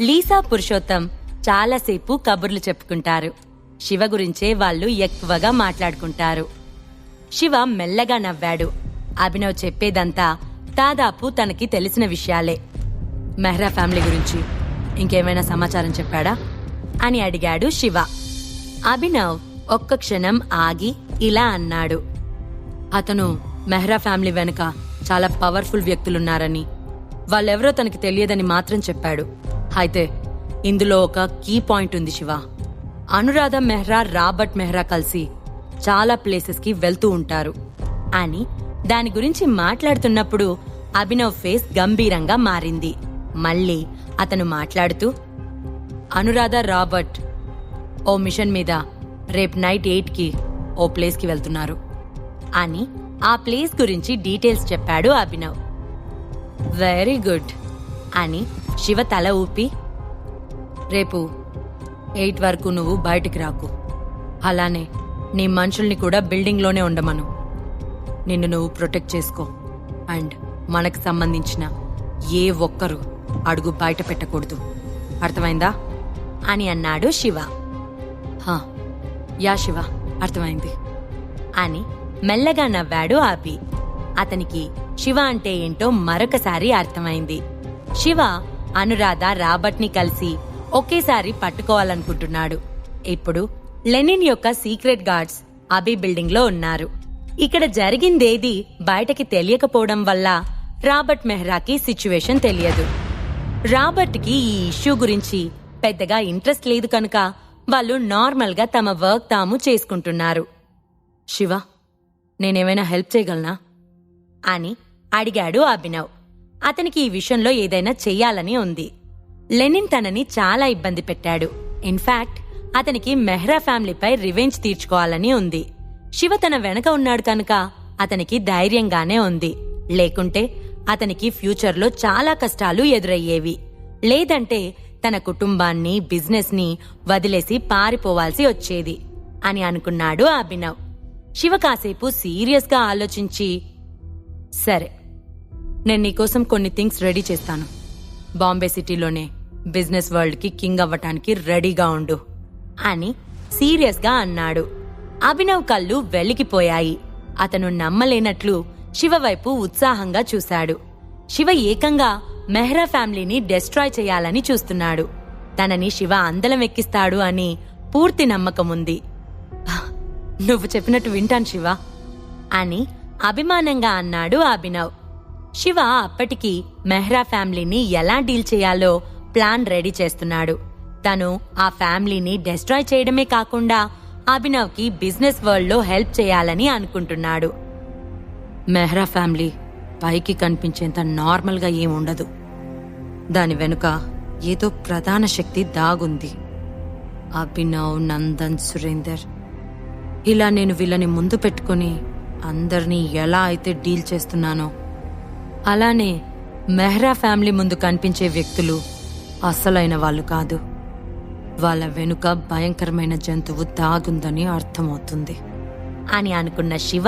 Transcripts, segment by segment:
Lisa Purushottam చాలాసేపు కబుర్లు చెప్పుకుంటారు. శివ గురించే వాళ్ళు ఎక్కువగా మాట్లాడుకుంటారు. శివ మెల్లగా నవ్వాడు. అభినవ్ చెప్పేదంతా దాదాపు తనకి తెలిసిన విషయాలే. మెహ్రా ఫ్యామిలీ గురించి ఇంకేమైనా సమాచారం చెప్పాడా? అని అడిగాడు శివ. అభినవ్ ఒక్క క్షణం ఆగి ఇలా అన్నాడు. అతను మెహ్రా ఫ్యామిలీ వెనుక చాలా పవర్ఫుల్ వ్యక్తులున్నారని వాళ్ళెవరో తనకి తెలియదని మాత్రం చెప్పాడు. అయితే ఇందులో ఒక కీ పాయింట్ ఉంది శివ. అనురాధ మెహ్రా రాబర్ట్ మెహ్రా కలిసి చాలా ప్లేసెస్కి వెళ్తూ ఉంటారు. అని దాని గురించి మాట్లాడుతున్నప్పుడు అభినవ్ ఫేస్ గంభీరంగా మారింది. మళ్ళీ అతను మాట్లాడుతూ అనురాధ రాబర్ట్ ఓ మిషన్ మీద రేపు నైట్ ఎయిట్కి ఓ ప్లేస్కి వెళ్తున్నారు. అని ఆ ప్లేస్ గురించి డీటెయిల్స్ చెప్పాడు అభినవ్. వెరీ గుడ్ అని శివ తల ఊపి రేపు ఎయిట్ వరకు నువ్వు బయటికి రాకు. అలానే నీ మనుషుల్ని కూడా బిల్డింగ్లోనే ఉండమను. నిన్ను నువ్వు ప్రొటెక్ట్ చేసుకో. అండ్ మనకు సంబంధించిన ఏ ఒక్కరు అడుగు బయట పెట్టకూడదు. అర్థమైందా? అని అన్నాడు శివ. హా యా శివ అర్థమైంది. అని మెల్లగా నవ్వాడు ఆపి. అతనికి శివ అంటే ఏంటో మరొకసారి అర్థమైంది. శివ అనురాధ రాబర్ట్ని కలిసి ఒకేసారి పట్టుకోవాలనుకుంటున్నాడు. ఇప్పుడు లెనిన్ యొక్క సీక్రెట్ గార్డ్స్ అబీ బిల్డింగ్లో ఉన్నారు. ఇక్కడ జరిగిందేది బయటకి తెలియకపోవడం వల్ల రాబర్ట్ మెహ్రాకి సిచ్యువేషన్ తెలియదు. రాబర్ట్కి ఈ ఇష్యూ గురించి పెద్దగా ఇంట్రెస్ట్ లేదు కనుక వాళ్ళు నార్మల్గా తమ వర్క్ తాము చేసుకుంటున్నారు. శివ నేనేమైనా హెల్ప్ చేయగలనా? అని అడిగాడు అభినవ్. అతనికి ఈ విషయంలో ఏదైనా చెయ్యాలని ఉంది. లెనిన్ తనని చాలా ఇబ్బంది పెట్టాడు. ఇన్ఫాక్ట్ అతనికి మెహ్రా ఫ్యామిలీపై రివెంజ్ తీర్చుకోవాలని ఉంది. శివ తన వెనక ఉన్నాడు కనుక అతనికి ధైర్యంగానే ఉంది. లేకుంటే అతనికి ఫ్యూచర్లో చాలా కష్టాలు ఎదురయ్యేవి. లేదంటే తన కుటుంబాన్ని బిజినెస్ని వదిలేసి పారిపోవాల్సి వచ్చేది అని అనుకున్నాడు అభినవ్. శివ కాసేపు సీరియస్గా ఆలోచించి సరే నేను నీకోసం కొన్ని థింగ్స్ రెడీ చేస్తాను. బాంబే సిటీలోనే బిజినెస్ వరల్డ్కి కింగ్ అవ్వటానికి రెడీగా ఉండు. అని సీరియస్గా అన్నాడు. అభినవ్ కళ్ళు వెలిగిపోయాయి. అతను నమ్మలేనట్లు శివ వైపు ఉత్సాహంగా చూశాడు. శివ ఏకంగా మెహ్రా ఫ్యామిలీని డెస్ట్రాయ్ చేయాలని చూస్తున్నాడు. తనని శివ అందలం ఎక్కిస్తాడు అని పూర్తి నమ్మకముంది నువ్వు చెప్పినట్టు వింటాను శివ అని అభిమానంగా అన్నాడు అభినవ్. శివ అప్పటికి మెహ్రా ఫ్యామిలీని ఎలా డీల్ చేయాలో ప్లాన్ రెడీ చేస్తున్నాడు. తను ఆ ఫ్యామిలీని డెస్ట్రాయ్ చేయడమే కాకుండా అభినవ్కి బిజినెస్ వరల్డ్లో హెల్ప్ చేయాలని అనుకుంటున్నాడు. మెహ్రా ఫ్యామిలీ పైకి కనిపించేంత నార్మల్గా ఏముండదు దాని వెనుక ఏదో ప్రధాన శక్తి దాగుంది. అభినవ్ నందన్ సురేందర్. ఇలా నేను వీళ్ళని ముందు పెట్టుకుని అందరినీ ఎలా అయితే డీల్ చేస్తున్నానో అలానే మెహ్రా ఫ్యామిలీ ముందు కనిపించే వ్యక్తులు అసలైన వాళ్ళు కాదు. వాళ్ళ వెనుక భయంకరమైన జంతువు దాగుందని అర్థమవుతుంది. అని అనుకున్న శివ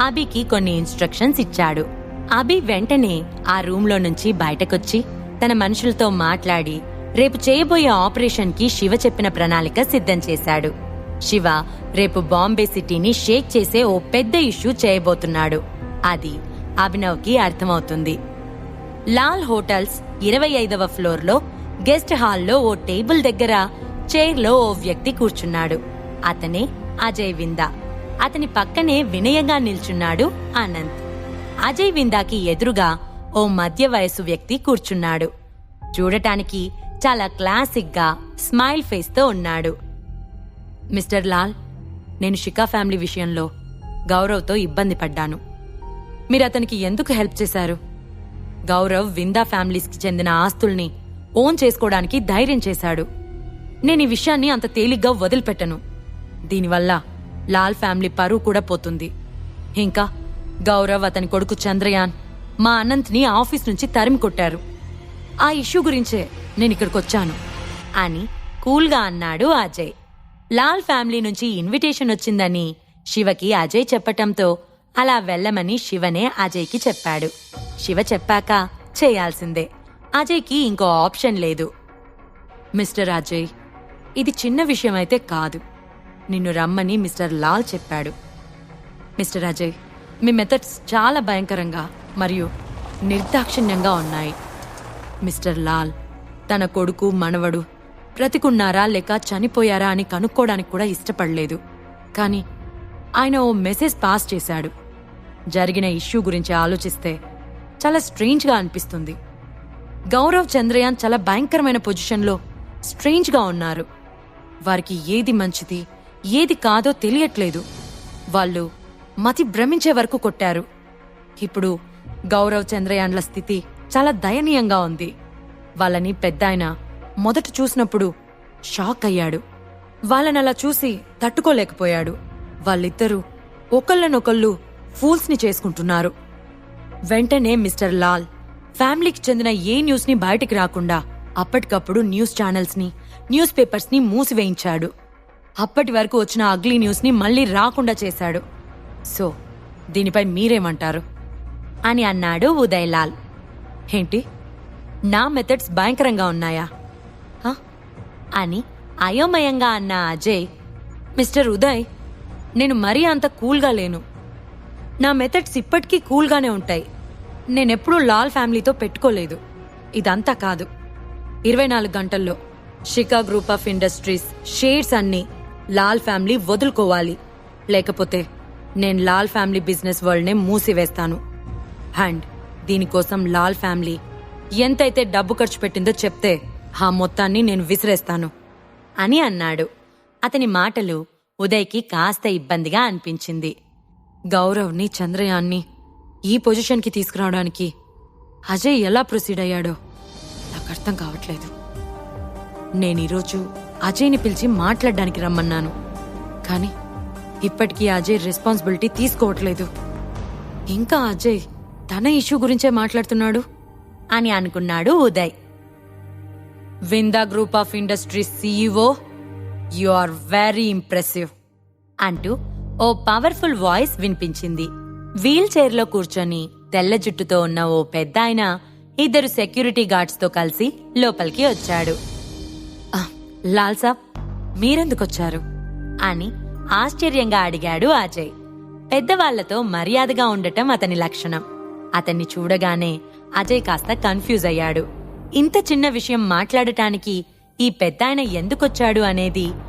అభికి కొన్ని ఇన్స్ట్రక్షన్స్ ఇచ్చాడు. అభి వెంటనే ఆ రూంలో నుంచి బయటకొచ్చి తన మనుషులతో మాట్లాడి రేపు చేయబోయే ఆపరేషన్కి శివ చెప్పిన ప్రణాళిక సిద్ధం చేశాడు. శివ రేపు బాంబే సిటీని షేక్ చేసే ఓ పెద్ద ఇష్యూ చేయబోతున్నాడు. అది అభినవ్కి అర్థమవుతుంది. లాల్ హోటల్స్ ఇరవై ఐదవ ఫ్లోర్లో గెస్ట్ హాల్లో ఓ టేబుల్ దగ్గర చైర్లో ఓ వ్యక్తి కూర్చున్నాడు. అతనే అజయ్ విందా. అతని పక్కనే వినయంగా నిల్చున్నాడు ఆనంద్ అజయ్ విందాకి ఎదురుగా ఓ మధ్య వయసు వ్యక్తి కూర్చున్నాడు. చూడటానికి చాలా క్లాసిక్గా స్మైల్ ఫేస్తో ఉన్నాడు. మిస్టర్ లాల్ నేను షికా ఫ్యామిలీ విషయంలో గౌరవ్తో ఇబ్బంది పడ్డాను. మీరు అతనికి ఎందుకు హెల్ప్ చేశారు? గౌరవ్ విందా ఫ్యామిలీస్కి చెందిన ఆస్తుల్ని ఓన్ చేసుకోవడానికి ధైర్యం చేశాడు. నేను ఈ విషయాన్ని అంత తేలిగ్గా వదిలిపెట్టను. దీనివల్ల లాల్ ఫ్యామిలీ పరువు కూడా పోతుంది. ఇంకా గౌరవ్ అతని కొడుకు చంద్రయాన్ మా అనంత్ని ఆఫీస్ నుంచి తరిమి కొట్టారు. ఆ ఇష్యూ గురించే నేను ఇక్కడికి వచ్చాను. అని కూల్గా అన్నాడు అజయ్. లాల్ ఫ్యామిలీ నుంచి ఇన్విటేషన్ వచ్చిందని శివకి అజయ్ చెప్పటంతో అలా వెళ్ళమని శివనే అజయ్కి చెప్పాడు. శివ చెప్పాక చేయాల్సిందే. అజయ్కి ఇంకో ఆప్షన్ లేదు. మిస్టర్ అజయ్ ఇది చిన్న విషయం అయితే కాదు. నిన్ను రమ్మని మిస్టర్ లాల్ చెప్పాడు. మిస్టర్ అజయ్ మీ మెథడ్స్ చాలా భయంకరంగా మరియు నిర్దాక్షిణ్యంగా ఉన్నాయి. మిస్టర్ లాల్ తన కొడుకు మనవడు బ్రతికున్నారా లేక చనిపోయారా అని కనుక్కోవడానికి కూడా ఇష్టపడలేదు. కానీ ఆయన ఓ మెసేజ్ పాస్ చేశాడు. జరిగిన ఇష్యూ గురించి ఆలోచిస్తే చాలా స్ట్రేంజ్గా అనిపిస్తుంది. గౌరవ్ చంద్రయాన్ చాలా భయంకరమైన పొజిషన్లో స్ట్రేంజ్గా ఉన్నారు. వారికి ఏది మంచిది ఏది కాదో తెలియట్లేదు. వాళ్ళు మతి భ్రమించే వరకు కొట్టారు. ఇప్పుడు గౌరవ్ చంద్రయాన్ల స్థితి చాలా దయనీయంగా ఉంది. వాళ్ళని పెద్దాయన మొదట చూసినప్పుడు షాక్ అయ్యాడు. వాళ్ళని అలా చూసి తట్టుకోలేకపోయాడు. వాళ్ళిద్దరూ ఒకళ్ళనొకళ్ళు ఫూల్స్ని చేసుకుంటున్నారు. వెంటనే మిస్టర్ లాల్ ఫ్యామిలీకి చెందిన ఏ న్యూస్ని బయటికి రాకుండా అప్పటికప్పుడు న్యూస్ ఛానల్స్ని న్యూస్ పేపర్స్ని మూసివేయించాడు. అప్పటి వరకు వచ్చిన అగ్లీ న్యూస్ని మళ్ళీ రాకుండా చేశాడు. సో దీనిపై మీరేమంటారు? అని అన్నాడు ఉదయ్ లాల్ ఏంటి? నా మెథడ్స్ భయంకరంగా ఉన్నాయా? అని అయోమయంగా అన్న అజయ్ మిస్టర్ ఉదయ్ నేను మరీ అంత కూల్గా లేను. నా మెథడ్స్ ఇప్పటికీ కూల్గానే ఉంటాయి. నేనెప్పుడూ లాల్ ఫ్యామిలీతో పెట్టుకోలేదు. ఇదంతా కాదు. ఇరవై నాలుగు గంటల్లో Shikha group of industries shares అన్ని లాల్ ఫ్యామిలీ వదులుకోవాలి. లేకపోతే నేను లాల్ ఫ్యామిలీ బిజినెస్ వరల్డ్నే మూసివేస్తాను. అండ్ దీనికోసం లాల్ ఫ్యామిలీ ఎంతైతే డబ్బు ఖర్చు పెట్టిందో చెప్తే ఆ మొత్తాన్ని నేను విసిరేస్తాను. అని అన్నాడు. అతని మాటలు ఉదయ్కి కాస్త ఇబ్బందిగా అనిపించింది. గౌరవ్ని చంద్రయాన్ని ఈ పొజిషన్కి తీసుకురావడానికి అజయ్ ఎలా ప్రొసీడ్ అయ్యాడో నాకు అర్థం కావట్లేదు. నేను ఈరోజు అజయ్ని పిలిచి మాట్లాడడానికి రమ్మన్నాను. కానీ ఇప్పటికీ అజయ్ రెస్పాన్సిబిలిటీ తీసుకోవట్లేదు. ఇంకా అజయ్ తన ఇష్యూ గురించే మాట్లాడుతున్నాడు? అని అనుకున్నాడు Uday. Vinda group of industries CEO you are very impressive అంటూ ఓ పవర్ఫుల్ వాయిస్ వినిపించింది. వీల్ చైర్లో కూర్చొని తెల్ల జుట్టుతో ఉన్న ఓ పెద్ద ఆయన ఇద్దరు సెక్యూరిటీ గార్డ్స్తో కలిసి లోపలికి వచ్చాడు. లాల్ సాబ్ మీరెందుకొచ్చారు? అని ఆశ్చర్యంగా అడిగాడు అజయ్ పెద్దవాళ్ళతో మర్యాదగా ఉండటం అతని లక్షణం. అతన్ని చూడగానే అజయ్ కాస్త కన్ఫ్యూజ్ అయ్యాడు. ఇంత చిన్న విషయం మాట్లాడటానికి ఈ పెద్దాయన ఎందుకొచ్చాడు? అనేది